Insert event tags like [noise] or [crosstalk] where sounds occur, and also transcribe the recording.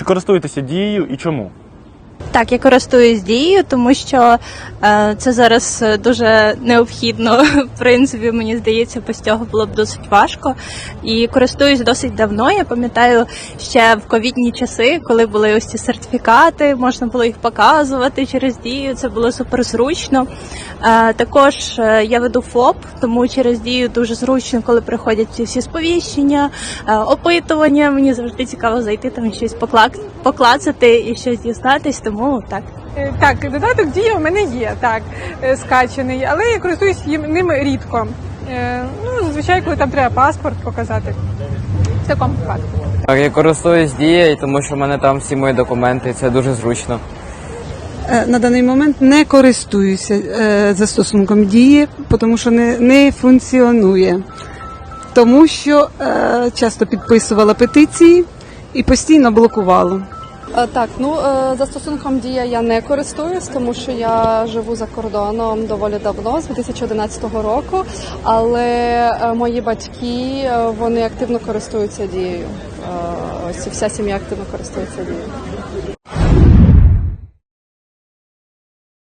Чи користуєтеся дією і чому? Так, я користуюсь дією, тому що е, це зараз дуже необхідно. [laughs] В принципі, мені здається, без цього було б досить важко. І користуюсь досить давно. Я пам'ятаю ще в ковідні часи, коли були ось ці сертифікати, можна було їх показувати через дію. Це було супер зручно. Е, також е, я веду ФОП, тому через дію дуже зручно, коли приходять ці всі сповіщення, е, опитування. Мені завжди цікаво зайти там щось поклак- поклацати і щось дізнатись. Тому так. Е, Так, додаток дія в мене є, так, е, скачаний, але я користуюсь їм ним рідко. Е, Ну, зазвичай, коли там треба паспорт показати. В такому випадку. Так, я користуюсь дією, тому що в мене там всі мої документи, і це дуже зручно. На даний момент не користуюся застосунком дії, тому що не, не функціонує. Тому що е, часто підписувала петиції і постійно блокувала. Е, Так, ну е, застосунком дія я не користуюсь, тому що я живу за кордоном доволі давно, з 2011 року. Але е, мої батьки вони активно користуються дією. Ось вся сім'я активно користується дією.